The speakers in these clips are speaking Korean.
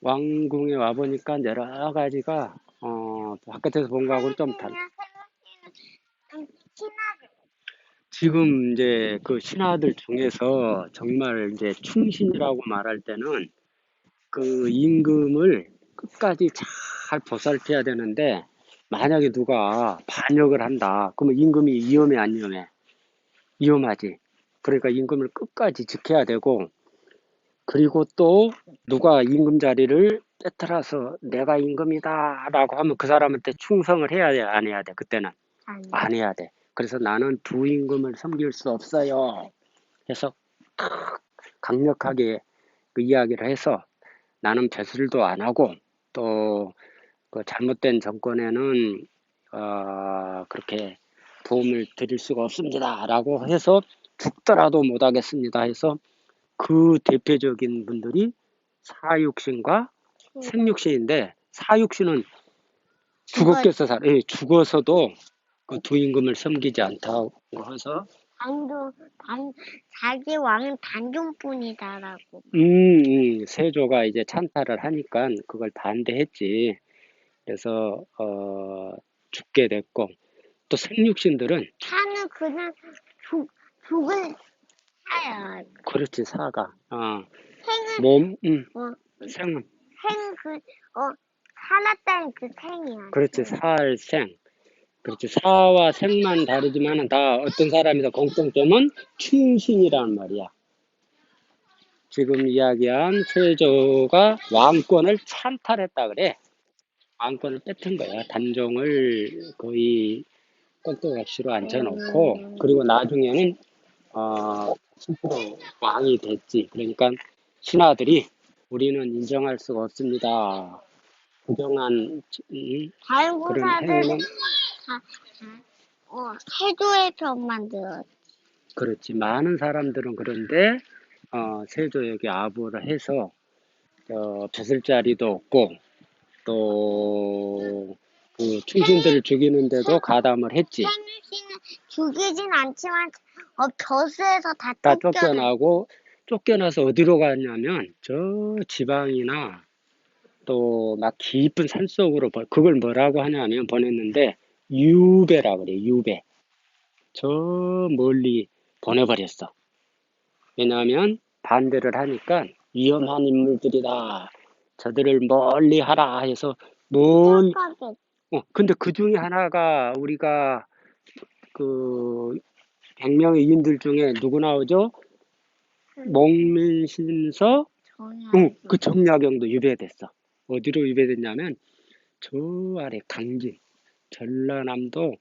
왕궁에 와 보니까 여러 가지가 어, 바깥에서 본 거하고는 좀 달. 신화를 지금 이제 그 신하들 중에서 정말 이제 충신이라고 말할 때는 그 임금을 끝까지 잘 보살펴야 되는데 만약에 누가 반역을 한다. 그러면 임금이 위험해 안 위험해? 위험하지. 그러니까 임금을 끝까지 지켜야 되고 그리고 또 누가 임금 자리를 빼앗아서 내가 임금이다 라고 하면 그 사람한테 충성을 해야 돼, 안 해야 돼? 그때는 아니 안 해야 돼. 그래서 나는 두 임금을 섬길 수 없어요. 해서 강력하게 그 이야기를 해서 나는 배슬도 안 하고 또 그 잘못된 정권에는 어, 그렇게 도움을 드릴 수가 없습니다 라고 해서 죽더라도 못하겠습니다 해서 그 대표적인 분들이 사육신과 생육신인데 사육신은 죽었겠어 살, 예, 죽어서도 그 두 임금을 섬기지 않다고 해서. 단종 단 자기 왕은 단종뿐이다라고. 음, 음, 세조가 이제 찬탈을 하니까 그걸 반대했지. 그래서 어, 죽게 됐고 또 생육신들은 차는 그냥 죽 죽을 그렇지 사가. 어, 생은 몸, 음, 어, 생, 생그 어 살았다는 그 생이야. 그렇지 살생, 그렇지 사와 생만 다르지만은 다 어떤 사람이다 공통점은 충신이라는 말이야. 지금 이야기한 세조가 왕권을 찬탈했다 그래. 왕권을 뺏은 거야. 단종을 거의 꼭대기로 앉혀놓고. 그리고 나중에는 어, 스스로 왕이 됐지. 그러니까 신하들이 우리는 인정할 수가 없습니다. 부정한 음, 다른 그런 행위는 다, 다, 어, 해조의 벽만 들어. 그렇지. 많은 사람들은 그런데 어, 세조에게 아부를 해서 어, 뺏을 자리도 없고 또그 충신들을 죽이는데도 가담을 했지. 생일씨는 죽이진 않지만 어, 벼스에서 다 다 쫓겨나. 쫓겨나고 쫓겨나서 어디로 갔냐면 저 지방이나 또 막 깊은 산속으로 보- 그걸 뭐라고 하냐면 보냈는데 유배라 그래 유배. 저 멀리 보내버렸어. 왜냐하면 반대를 하니까 위험한 인물들이다. 저들을 멀리 하라 해서 멀 쫓아겠- 어, 근데 그 중에 하나가 우리가 그 100명의 이인들 중에 누구 나오죠? 목민신서. 응, 그 정약용도 유배됐어. 어디로 유배됐냐면 저 아래 강진, 전라남도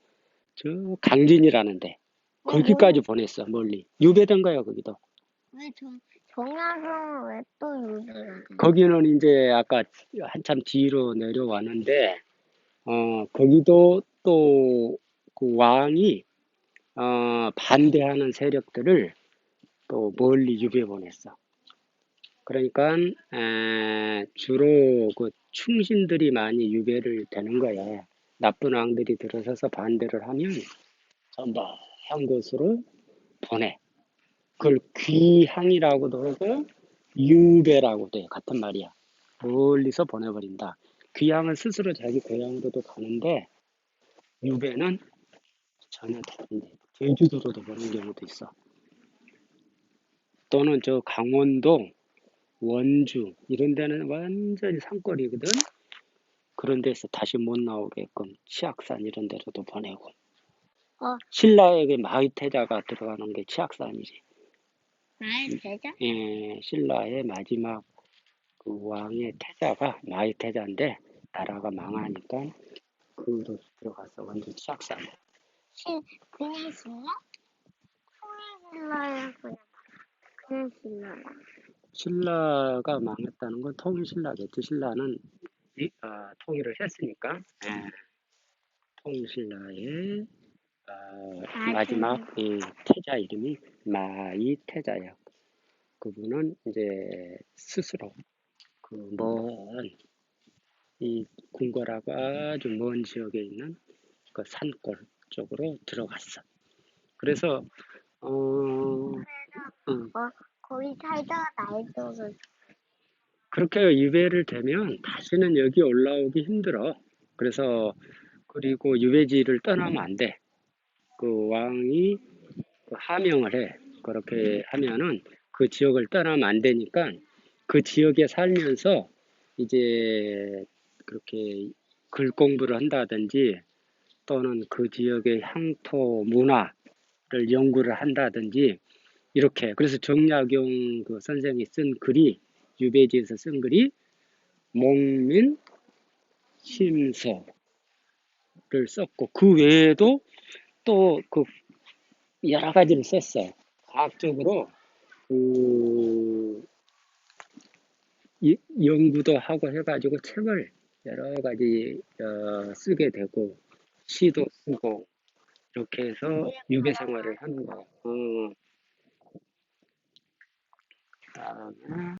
저 강진이라는데 거기까지 보냈어 멀리 유배된 거야 거기도. 왜 정, 정약은 왜또 유배를 거기는 이제 아까 한참 뒤로 내려왔는데 어 거기도 또 그 왕이 어 반대하는 세력들을 또 멀리 유배 보냈어. 그러니까 에, 주로 그 충신들이 많이 유배를 되는 거야. 나쁜 왕들이 들어서서 반대를 하면 전부 한 곳으로 보내. 그걸 귀향이라고도 하고 유배라고도 해. 같은 말이야. 멀리서 보내버린다. 귀향은 스스로 자기 고향으로도 가는데 유배는 전혀 다른데 제주도로도 보는 경우도 있어. 또는 저 강원도, 원주 이런 데는 완전히 산골이거든. 그런 데서 다시 못 나오게끔 치악산 이런 데로도 보내고. 어. 신라에게 마의태자가 들어가는 게 치악산이지. 말 되죠? 예, 신라의 마지막 그 왕의 태자가 마의태자인데 나라가 망하니까 그로 들어가서 완전 치악산. 신 그냥 신라? 통일신라야 그냥 그냥 신라야. 신라가 망했다는 건 통일신라겠지. 신라는 이- 아, 통일을 했으니까 예, 통일신라의 아, 마지막 이 태자 이름이 마이태자야. 그분은 이제 스스로 그먼이 궁궐하고 아주 먼 지역에 있는 그 산골 쪽으로 들어갔어. 그래서 어, 응, 어 거기 살다가 나이 들어서 그렇게 유배를 되면 다시는 여기 올라오기 힘들어. 그래서 그리고 유배지를 떠나면 안 돼. 그 왕이 그 하명을 해. 그렇게 하면은 그 지역을 떠나면 안 되니까 그 지역에 살면서 이제 그렇게 글 공부를 한다든지 또는 그 지역의 향토 문화를 연구를 한다든지 이렇게 그래서 정약용 그 선생이 쓴 글이 유배지에서 쓴 글이 목민 심서를 썼고 그 외에도 또 그 여러 가지를 썼어. 과학적으로 그 이- 연구도 하고 해가지고 책을 여러 가지 어, 쓰게 되고 시도 쓰고 이렇게 해서 유배 생활을 하는 거야. 어. 그다음에